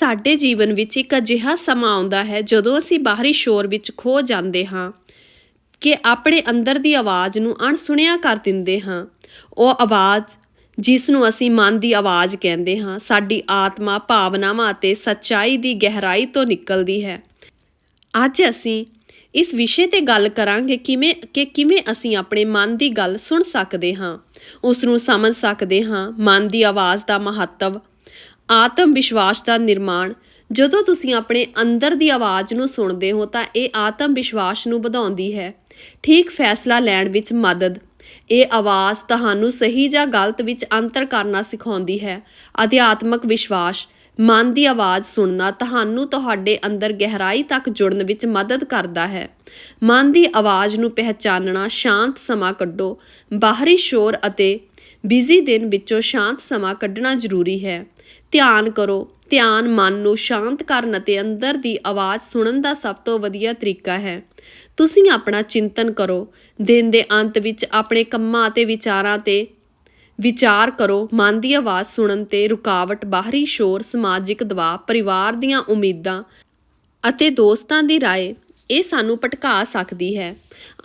ਸਾਡੇ ਜੀਵਨ ਵਿੱਚ ਇੱਕ ਅਜਿਹਾ ਸਮਾਂ ਆਉਂਦਾ ਹੈ ਜਦੋਂ ਅਸੀਂ ਬਾਹਰੀ ਸ਼ੋਰ ਵਿੱਚ ਖੋ ਜਾਂਦੇ ਹਾਂ ਕਿ ਆਪਣੇ ਅੰਦਰ ਦੀ ਆਵਾਜ਼ ਨੂੰ ਅਣਸੁਣਿਆ ਕਰ ਦਿੰਦੇ ਹਾਂ। ਉਹ ਆਵਾਜ਼ ਜਿਸ ਨੂੰ ਅਸੀਂ ਮਨ ਦੀ ਆਵਾਜ਼ ਕਹਿੰਦੇ ਹਾਂ, ਸਾਡੀ ਆਤਮਾ, ਭਾਵਨਾਵਾਂ ਅਤੇ ਸੱਚਾਈ ਦੀ ਗਹਿਰਾਈ ਤੋਂ ਨਿਕਲਦੀ ਹੈ। ਅੱਜ ਅਸੀਂ ਇਸ ਵਿਸ਼ੇ ਤੇ ਗੱਲ ਕਰਾਂਗੇ ਕਿਵੇਂ ਕਿ ਕਿਵੇਂ ਅਸੀਂ ਆਪਣੇ ਮਨ ਦੀ ਗੱਲ ਸੁਣ ਸਕਦੇ ਹਾਂ। ਉਸ ਨੂੰ ਸਮਝ ਸਕਦੇ ਹਾਂ, ਮਨ ਦੀ ਆਵਾਜ਼ ਦਾ ਮਹੱਤਵ ਆਤਮ ਵਿਸ਼ਵਾਸ ਦਾ ਨਿਰਮਾਣ। ਜਦੋਂ ਤੁਸੀਂ ਆਪਣੇ ਅੰਦਰ ਦੀ ਆਵਾਜ਼ ਨੂੰ ਸੁਣਦੇ ਹੋ ਤਾਂ ਇਹ ਆਤਮ ਵਿਸ਼ਵਾਸ ਨੂੰ ਵਧਾਉਂਦੀ ਹੈ। ਠੀਕ ਫੈਸਲਾ ਲੈਣ ਵਿੱਚ ਮਦਦ। ਇਹ ਆਵਾਜ਼ ਤੁਹਾਨੂੰ ਸਹੀ ਜਾਂ ਗਲਤ ਵਿੱਚ ਅੰਤਰ ਕਰਨਾ ਸਿਖਾਉਂਦੀ ਹੈ। ਅਧਿਆਤਮਕ ਵਿਸ਼ਵਾਸ। ਮਨ ਦੀ ਆਵਾਜ਼ ਸੁਣਨਾ ਤੁਹਾਨੂੰ ਤੁਹਾਡੇ ਅੰਦਰ ਗਹਿਰਾਈ ਤੱਕ ਜੁੜਨ ਵਿੱਚ ਮਦਦ ਕਰਦਾ ਹੈ। ਮਨ ਦੀ ਆਵਾਜ਼ ਨੂੰ ਪਹਿਚਾਨਣਾ ਸ਼ਾਂਤ ਸਮਾਂ ਕੱਢੋ। ਬਾਹਰੀ ਸ਼ੋਰ ਅਤੇ ਬਿਜ਼ੀ ਦਿਨ ਵਿੱਚੋਂ ਸ਼ਾਂਤ ਸਮਾਂ ਕੱਢਣਾ ਜ਼ਰੂਰੀ ਹੈ। ਧਿਆਨ ਕਰੋ, ਧਿਆਨ ਮਨ ਨੂੰ ਸ਼ਾਂਤ ਕਰਨ ਅਤੇ ਅੰਦਰ ਦੀ ਆਵਾਜ਼ ਸੁਣਨ ਦਾ ਸਭ ਤੋਂ ਵਧੀਆ ਤਰੀਕਾ ਹੈ। ਤੁਸੀਂ ਆਪਣਾ ਚਿੰਤਨ ਕਰੋ। ਦਿਨ ਦੇ ਅੰਤ ਵਿੱਚ ਆਪਣੇ ਕੰਮਾਂ ਅਤੇ ਵਿਚਾਰਾਂ ਤੇ ਵਿਚਾਰ ਕਰੋ ਮਨ ਦੀ ਆਵਾਜ਼ ਸੁਣਨ ਤੇ ਰੁਕਾਵਟ ਬਾਹਰੀ ਸ਼ੋਰ ਸਮਾਜਿਕ ਦਬਾਅ ਪਰਿਵਾਰ ਦੀਆਂ ਉਮੀਦਾਂ ਅਤੇ ਦੋਸਤਾਂ ਦੀ رائے ਇਹ ਸਾਨੂੰ ਭਟਕਾ ਸਕਦੀ ਹੈ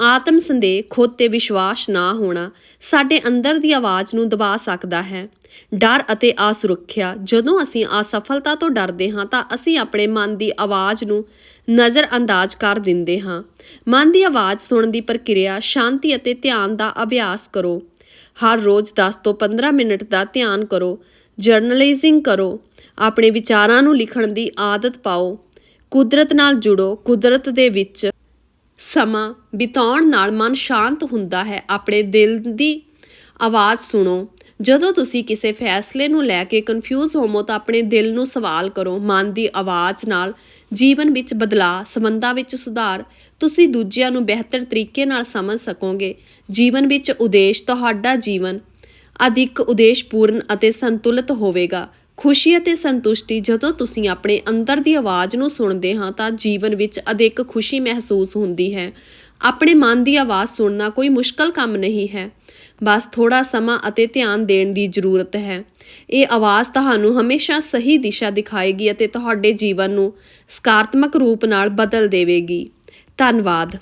ਆਤਮ ਸੰਦੇਹ ਖੁਦ ਤੇ ਵਿਸ਼ਵਾਸ ਨਾ ਹੋਣਾ ਸਾਡੇ ਅੰਦਰ ਦੀ ਆਵਾਜ਼ ਨੂੰ ਦਬਾ ਸਕਦਾ ਹੈ ਡਰ ਅਤੇ ਅਸੁਰੱਖਿਆ ਜਦੋਂ ਅਸੀਂ ਅਸਫਲਤਾ ਤੋਂ ਡਰਦੇ ਹਾਂ ਤਾਂ ਅਸੀਂ ਆਪਣੇ ਮਨ ਦੀ ਆਵਾਜ਼ ਨੂੰ ਨਜ਼ਰ ਅੰਦਾਜ਼ ਕਰ ਦਿੰਦੇ ਹਾਂ ਮਨ ਦੀ ਆਵਾਜ਼ ਸੁਣਨ ਦੀ ਪ੍ਰਕਿਰਿਆ ਸ਼ਾਂਤੀ ਅਤੇ ਧਿਆਨ ਦਾ ਅਭਿਆਸ ਕਰੋ ਹਰ ਰੋਜ਼ 10 ਤੋਂ 15 ਮਿੰਟ ਦਾ ਧਿਆਨ ਕਰੋ, ਜਰਨਲਿਜ਼ਿੰਗ ਕਰੋ, ਆਪਣੇ ਵਿਚਾਰਾਂ ਨੂੰ ਲਿਖਣ ਦੀ ਆਦਤ ਪਾਓ। ਕੁਦਰਤ ਨਾਲ ਜੁੜੋ, ਕੁਦਰਤ ਦੇ ਵਿੱਚ ਸਮਾਂ ਬਿਤਾਉਣ ਨਾਲ ਮਨ ਸ਼ਾਂਤ ਹੁੰਦਾ ਹੈ। ਆਪਣੇ ਦਿਲ ਦੀ ਆਵਾਜ਼ ਸੁਣੋ ਜਦੋਂ ਤੁਸੀਂ ਕਿਸੇ ਫੈਸਲੇ ਨੂੰ ਲੈ ਕੇ ਕਨਫਿਊਜ਼ ਹੋਵੋ ਤਾਂ ਆਪਣੇ ਦਿਲ ਨੂੰ ਸਵਾਲ ਕਰੋ, ਮਨ ਦੀ ਆਵਾਜ਼ ਨਾਲ, ਜੀਵਨ ਵਿੱਚ ਬਦਲਾਅ, ਸੰਬੰਧਾਂ ਵਿੱਚ ਸੁਧਾਰ, ਤੁਸੀਂ ਦੂਜਿਆਂ ਨੂੰ ਬਿਹਤਰ ਤਰੀਕੇ ਨਾਲ ਸਮਝ ਸਕੋਗੇ। ਜੀਵਨ ਵਿੱਚ ਉਦੇਸ਼ ਤੁਹਾਡਾ ਜੀਵਨ, ਅਧਿਕ ਉਦੇਸ਼ਪੂਰਨ ਅਤੇ ਸੰਤੁਲਿਤ ਹੋਵੇਗਾ। ਖੁਸ਼ੀ ਅਤੇ ਸੰਤੁਸ਼ਟੀ ਜਦੋਂ ਤੁਸੀਂ ਆਪਣੇ ਅੰਦਰ ਦੀ ਆਵਾਜ਼ ਨੂੰ ਸੁਣਦੇ ਹਾਂ ਤਾਂ ਜੀਵਨ ਵਿੱਚ ਅਧਿਕ ਖੁਸ਼ੀ ਮਹਿਸੂਸ ਹੁੰਦੀ ਹੈ। ਆਪਣੇ ਮਨ ਦੀ ਆਵਾਜ਼ ਸੁਣਨਾ ਕੋਈ ਮੁਸ਼ਕਲ ਕੰਮ ਨਹੀਂ ਹੈ। ਬਸ ਥੋੜਾ ਸਮਾਂ ਅਤੇ ਧਿਆਨ ਦੇਣ ਦੀ ਜ਼ਰੂਰਤ ਹੈ। ਇਹ ਆਵਾਜ਼ ਤੁਹਾਨੂੰ ਹਮੇਸ਼ਾ ਸਹੀ ਦਿਸ਼ਾ ਦਿਖਾਏਗੀ ਅਤੇ ਤੁਹਾਡੇ ਜੀਵਨ ਨੂੰ ਸਕਾਰਾਤਮਕ ਰੂਪ ਨਾਲ ਬਦਲ ਦੇਵੇਗੀ। ਧੰਨਵਾਦ।